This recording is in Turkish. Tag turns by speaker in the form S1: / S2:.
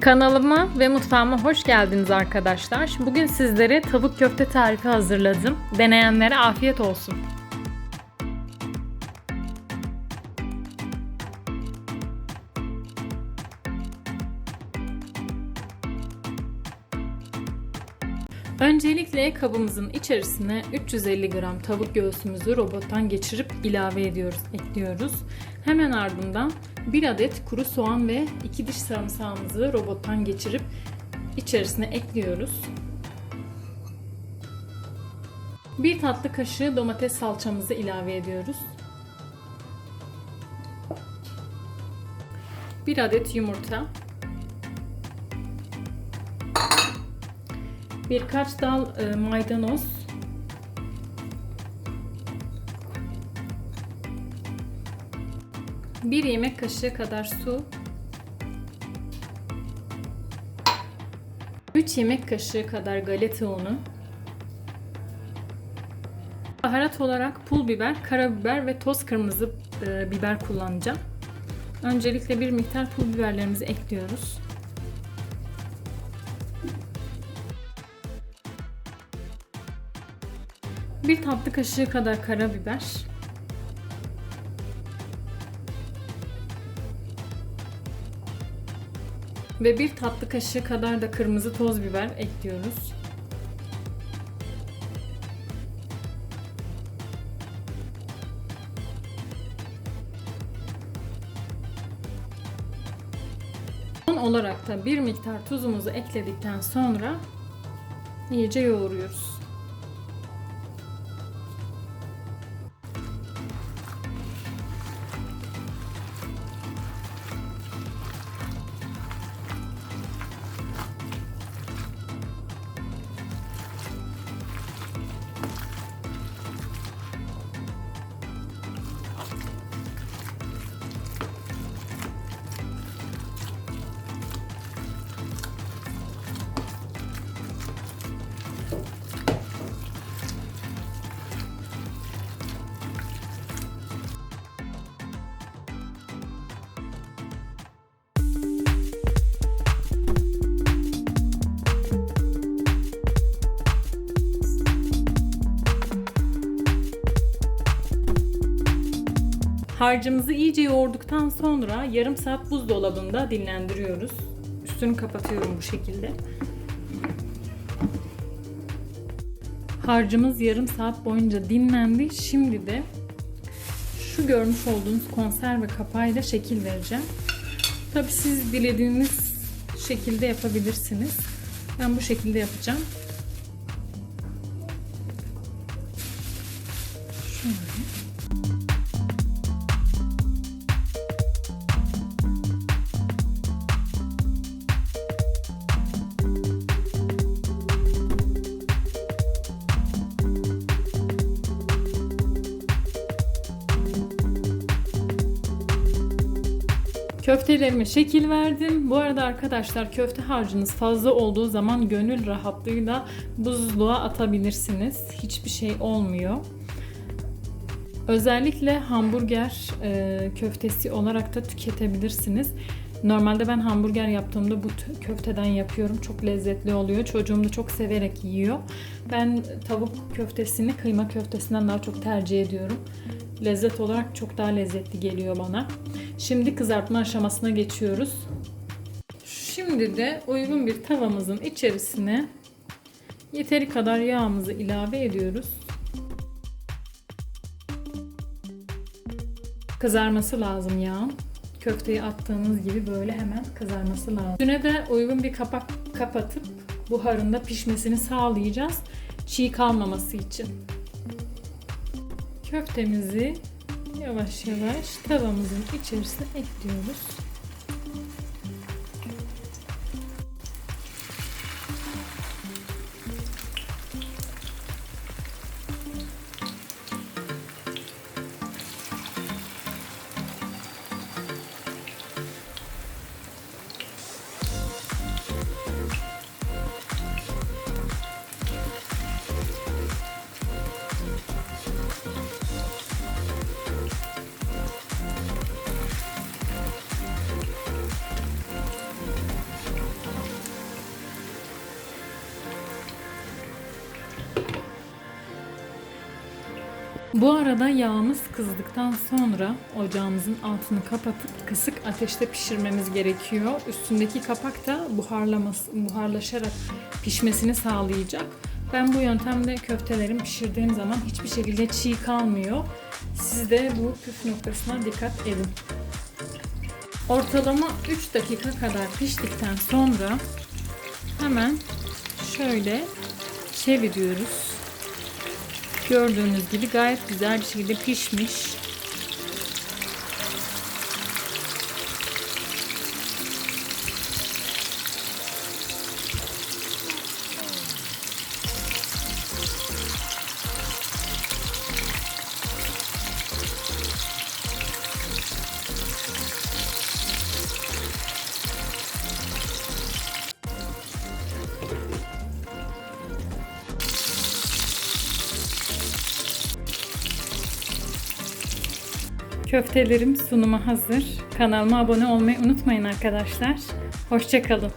S1: Kanalıma ve mutfağıma hoş geldiniz arkadaşlar. Bugün sizlere tavuk köfte tarifi hazırladım. Deneyenlere afiyet olsun. Öncelikle kabımızın içerisine 350 gram tavuk göğsümüzü robottan geçirip ilave ediyoruz, ekliyoruz. Hemen ardından 1 adet kuru soğan ve 2 diş sarımsağımızı robottan geçirip içerisine ekliyoruz. 1 tatlı kaşığı domates salçamızı ilave ediyoruz. 1 adet yumurta, birkaç dal e, maydanoz, bir yemek kaşığı kadar su, 3 yemek kaşığı kadar galeta unu, baharat olarak pul biber, karabiber ve toz kırmızı e, biber kullanacağım. Öncelikle bir miktar pul biberlerimizi ekliyoruz. Bir tatlı kaşığı kadar karabiber. Ve bir tatlı kaşığı kadar da kırmızı toz biber ekliyoruz. Son olarak da bir miktar tuzumuzu ekledikten sonra iyice yoğuruyoruz. Harcımızı iyice yoğurduktan sonra yarım saat buzdolabında dinlendiriyoruz. Üstünü kapatıyorum bu şekilde. Harcımız yarım saat boyunca dinlendi. Şimdi de şu görmüş olduğunuz konserve kapağıyla şekil vereceğim. Tabi siz dilediğiniz şekilde yapabilirsiniz. Ben bu şekilde yapacağım. Şöyle. Köftelerime şekil verdim. Bu arada arkadaşlar köfte harcınız fazla olduğu zaman gönül rahatlığıyla buzluğa atabilirsiniz. Hiçbir şey olmuyor. Özellikle hamburger e, köftesi olarak da tüketebilirsiniz. Normalde ben hamburger yaptığımda bu köfteden yapıyorum. Çok lezzetli oluyor. Çocuğum da çok severek yiyor. Ben tavuk köftesini kıyma köftesinden daha çok tercih ediyorum. Lezzet olarak çok daha lezzetli geliyor bana. Şimdi kızartma aşamasına geçiyoruz. Şimdi de uygun bir tavamızın içerisine yeteri kadar yağımızı ilave ediyoruz. Kızarması lazım yağın. Köfteyi attığınız gibi böyle hemen kızarması lazım. Üstüne de uygun bir kapak kapatıp buharında pişmesini sağlayacağız. Çiğ kalmaması için. Köftemizi yavaş yavaş tavamızın içerisine ekliyoruz. Bu arada yağımız kızdıktan sonra ocağımızın altını kapatıp kısık ateşte pişirmemiz gerekiyor. Üstündeki kapak da buharlaşarak pişmesini sağlayacak. Ben bu yöntemle köftelerimi pişirdiğim zaman hiçbir şekilde çiğ kalmıyor. Siz de bu püf noktasına dikkat edin. Ortalama 3 dakika kadar piştikten sonra hemen şöyle çeviriyoruz. Gördüğünüz gibi gayet güzel bir şekilde pişmiş. Köftelerim sunuma hazır. Kanalıma abone olmayı unutmayın arkadaşlar. Hoşçakalın.